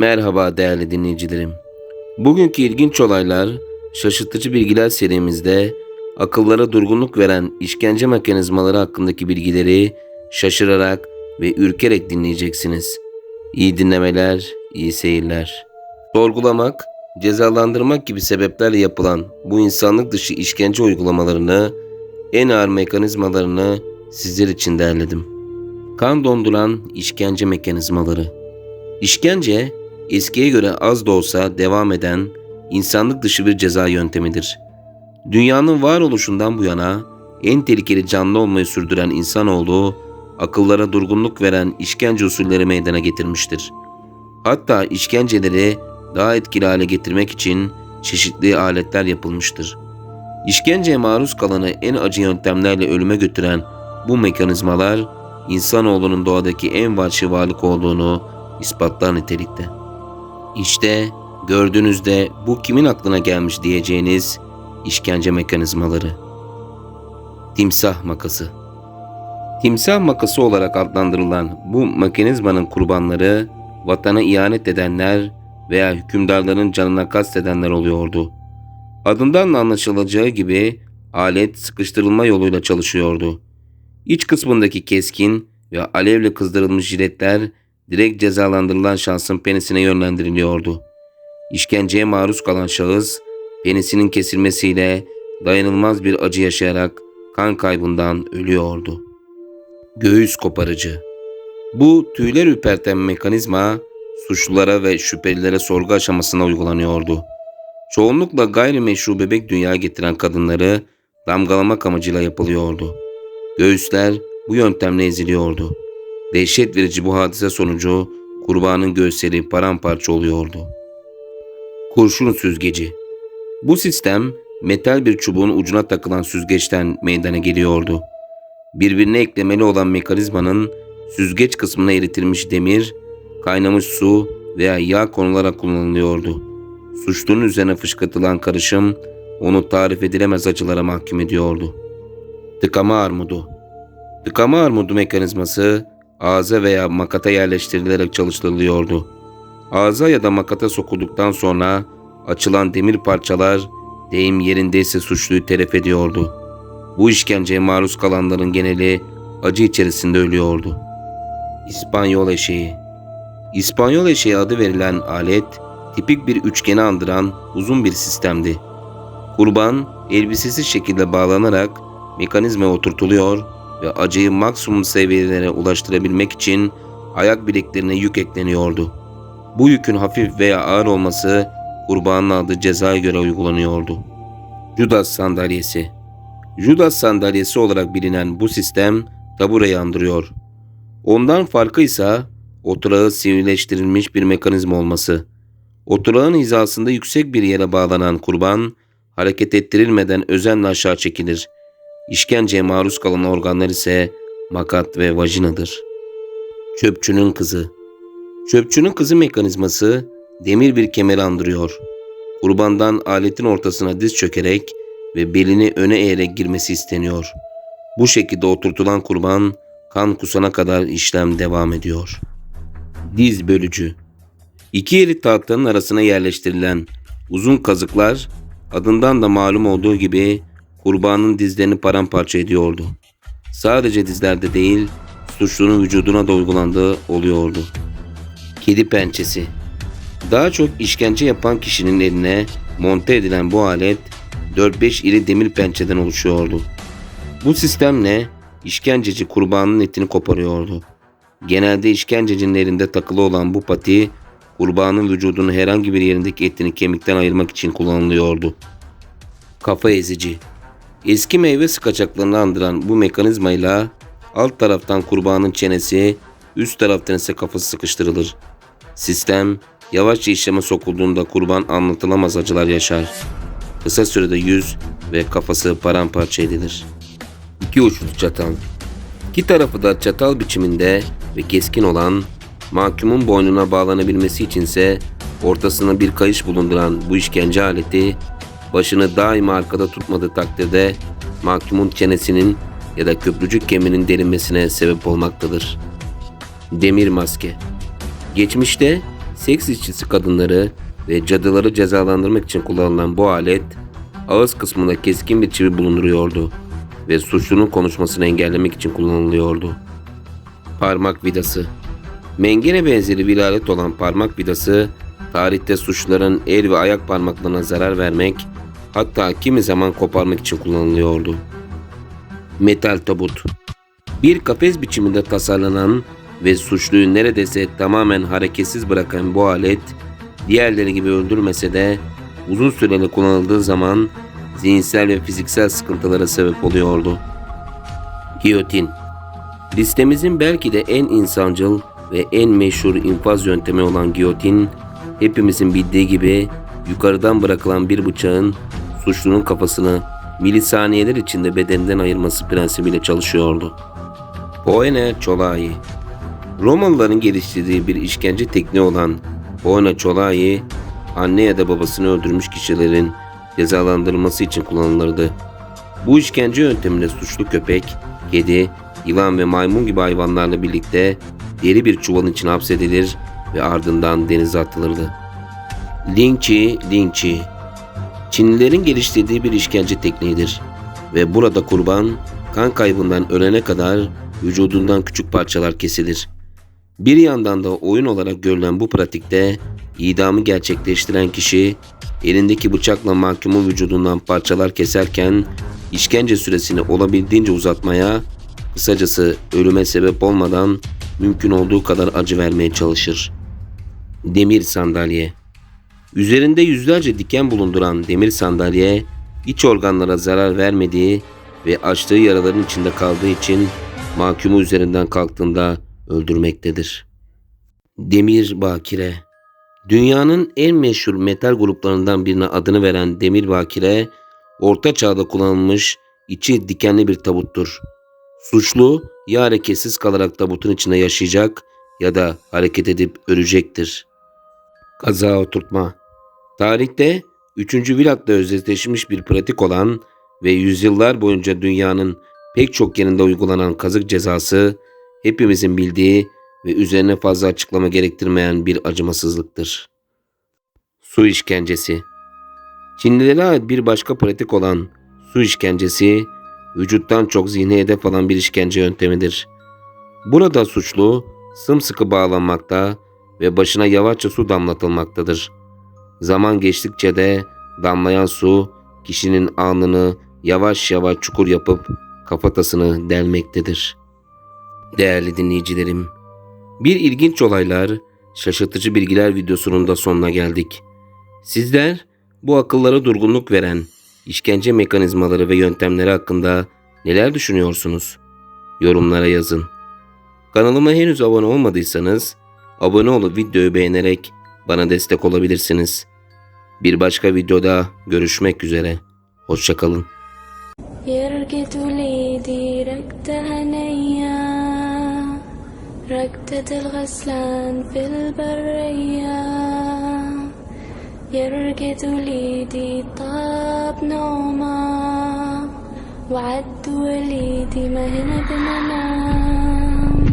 Merhaba değerli dinleyicilerim. Bugünkü ilginç olaylar, şaşırtıcı bilgiler serimizde akıllara durgunluk veren işkence mekanizmaları hakkındaki bilgileri şaşırarak ve ürkerek dinleyeceksiniz. İyi dinlemeler, iyi seyirler. Sorgulamak, cezalandırmak gibi sebeplerle yapılan bu insanlık dışı işkence uygulamalarını, en ağır mekanizmalarını sizler için derledim. Kan donduran işkence mekanizmaları. İşkence, eskiye göre az da olsa devam eden insanlık dışı bir ceza yöntemidir. Dünyanın varoluşundan bu yana en tehlikeli canlı olmayı sürdüren insanoğlu, akıllara durgunluk veren işkence usulleri meydana getirmiştir. Hatta işkenceleri daha etkili hale getirmek için çeşitli aletler yapılmıştır. İşkenceye maruz kalanı en acı yöntemlerle ölüme götüren bu mekanizmalar, insanoğlunun doğadaki en vahşi varlık olduğunu ispatlar nitelikte. İşte gördüğünüzde bu kimin aklına gelmiş diyeceğiniz işkence mekanizmaları. Timsah makası. Timsah makası olarak adlandırılan bu mekanizmanın kurbanları vatana ihanet edenler veya hükümdarların canına kastedenler oluyordu. Adından da anlaşılacağı gibi alet sıkıştırılma yoluyla çalışıyordu. İç kısmındaki keskin ve alevle kızdırılmış jiletler direkt cezalandırılan şahsın penisine yönlendiriliyordu. İşkenceye maruz kalan şahıs penisinin kesilmesiyle dayanılmaz bir acı yaşayarak kan kaybından ölüyordu. Göğüs koparıcı Bu tüyler ürperten mekanizma suçlulara ve şüphelilere sorgu aşamasında uygulanıyordu. Çoğunlukla gayrimeşru bebek dünyaya getiren kadınları damgalamak amacıyla yapılıyordu. Göğüsler bu yöntemle eziliyordu. Dehşet verici bu hadise sonucu kurbanın göğüsleri paramparça oluyordu. Kurşun süzgeci Bu sistem metal bir çubuğun ucuna takılan süzgeçten meydana geliyordu. Birbirine eklemeli olan mekanizmanın süzgeç kısmına eritilmiş demir, kaynamış su veya yağ konularak kullanılıyordu. Suçlunun üzerine fışkırtılan karışım onu tarif edilemez acılara mahkum ediyordu. Tıkama armudu Tıkama armudu mekanizması ağza veya makata yerleştirilerek çalıştırılıyordu. Ağza ya da makata sokulduktan sonra açılan demir parçalar deyim yerindeyse suçluyu telef ediyordu. Bu işkenceye maruz kalanların geneli acı içerisinde ölüyordu. İspanyol eşeği İspanyol eşeği adı verilen alet tipik bir üçgeni andıran uzun bir sistemdi. Kurban elbisesiz şekilde bağlanarak mekanizmaya oturtuluyor ve acıyı maksimum seviyelere ulaştırabilmek için ayak bileklerine yük ekleniyordu. Bu yükün hafif veya ağır olması kurbanın aldığı cezaya göre uygulanıyordu. Judas sandalyesi Judas sandalyesi olarak bilinen bu sistem tabureyi andırıyor. Ondan farkı ise oturağı sivrileştirilmiş bir mekanizma olması. Oturağın hizasında yüksek bir yere bağlanan kurban hareket ettirilmeden özenle aşağı çekilir. İşkenceye maruz kalan organlar ise makat ve vajinadır. Çöpçünün kızı Çöpçünün kızı mekanizması demir bir kemeri andırıyor. Kurbandan aletin ortasına diz çökerek ve belini öne eğerek girmesi isteniyor. Bu şekilde oturtulan kurban kan kusana kadar işlem devam ediyor. Diz bölücü İki yeri tahtanın arasına yerleştirilen uzun kazıklar adından da malum olduğu gibi kurbanın dizlerini paramparça ediyordu. Sadece dizlerde değil, suçlunun vücuduna da uygulandığı oluyordu. Kedi pençesi Daha çok işkence yapan kişinin eline monte edilen bu alet 4-5 iri demir pençeden oluşuyordu. Bu sistemle işkenceci kurbanın etini koparıyordu. Genelde işkencecinin elinde takılı olan bu pati kurbanın vücudunun herhangi bir yerindeki etini kemikten ayırmak için kullanılıyordu. Kafa ezici Eski meyve sıkacaklarını andıran bu mekanizmayla alt taraftan kurbanın çenesi, üst taraftan ise kafası sıkıştırılır. Sistem yavaşça işleme sokulduğunda kurban anlatılamaz acılar yaşar. Kısa sürede yüz ve kafası paramparça edilir. İki uçlu çatal. İki tarafı da çatal biçiminde ve keskin olan, mahkumun boynuna bağlanabilmesi içinse ortasına bir kayış bulunduran bu işkence aleti başını daima arkada tutmadığı takdirde mahkumun çenesinin ya da köprücük kemiğinin delinmesine sebep olmaktadır. Demir maske Geçmişte seks işçisi kadınları ve cadıları cezalandırmak için kullanılan bu alet ağız kısmında keskin bir çivi bulunduruyordu ve suçlunun konuşmasını engellemek için kullanılıyordu. Parmak vidası Mengene benzeri bir alet olan parmak vidası, tarihte suçluların el ve ayak parmaklarına zarar vermek, hatta kimi zaman koparmak için kullanılıyordu. Metal tabut Bir kafes biçiminde tasarlanan ve suçluyu neredeyse tamamen hareketsiz bırakan bu alet, diğerleri gibi öldürmese de uzun süreli kullanıldığı zaman zihinsel ve fiziksel sıkıntılara sebep oluyordu. Giyotin Listemizin belki de en insancıl ve en meşhur infaz yöntemi olan giyotin, hepimizin bildiği gibi yukarıdan bırakılan bir bıçağın suçlunun kafasını milisaniyeler içinde bedeninden ayırması prensibiyle çalışıyordu. Poene Çolai Romalıların geliştirdiği bir işkence tekniği olan Poene Çolai, anne ya da babasını öldürmüş kişilerin cezalandırılması için kullanılırdı. Bu işkence yönteminde suçlu köpek, kedi, yılan ve maymun gibi hayvanlarla birlikte deri bir çuvalın içine hapsedilir ve ardından denize atılırdı. Lingçi, Lingçi Çinlilerin geliştirdiği bir işkence tekniğidir ve burada kurban kan kaybından ölene kadar vücudundan küçük parçalar kesilir. Bir yandan da oyun olarak görülen bu pratikte idamı gerçekleştiren kişi elindeki bıçakla mahkumun vücudundan parçalar keserken işkence süresini olabildiğince uzatmaya, kısacası ölüme sebep olmadan mümkün olduğu kadar acı vermeye çalışır. Demir sandalye Üzerinde yüzlerce diken bulunduran demir sandalye iç organlara zarar vermediği ve açtığı yaraların içinde kaldığı için mahkumu üzerinden kalktığında öldürmektedir. Demir bakire Dünyanın en meşhur metal gruplarından birine adını veren demir bakire, orta çağda kullanılmış içi dikenli bir tabuttur. Suçlu ya hareketsiz kalarak tabutun içinde yaşayacak ya da hareket edip ölecektir. Kaza oturtma Tarihte 3. Vilat'ta özdeşleşmiş bir pratik olan ve yüzyıllar boyunca dünyanın pek çok yerinde uygulanan kazık cezası hepimizin bildiği ve üzerine fazla açıklama gerektirmeyen bir acımasızlıktır. Su işkencesi Çinlilere ait bir başka pratik olan su işkencesi, vücuttan çok zihne hedef alan bir işkence yöntemidir. Burada suçlu sımsıkı bağlanmakta ve başına yavaşça su damlatılmaktadır. Zaman geçtikçe de damlayan su kişinin alnını yavaş yavaş çukur yapıp kafatasını delmektedir. Değerli dinleyicilerim, bir ilginç olaylar, şaşırtıcı bilgiler videosunun da sonuna geldik. Sizler bu akıllara durgunluk veren işkence mekanizmaları ve yöntemleri hakkında neler düşünüyorsunuz? Yorumlara yazın. Kanalıma henüz abone olmadıysanız abone olup videoyu beğenerek bana destek olabilirsiniz. Bir başka videoda görüşmek üzere. Hoşçakalın. يرقد وليدي ركدة هنية ركدة الغسلان في البرية يرقد وليدي طاب نومه وعد وليدي ما هنا بمنام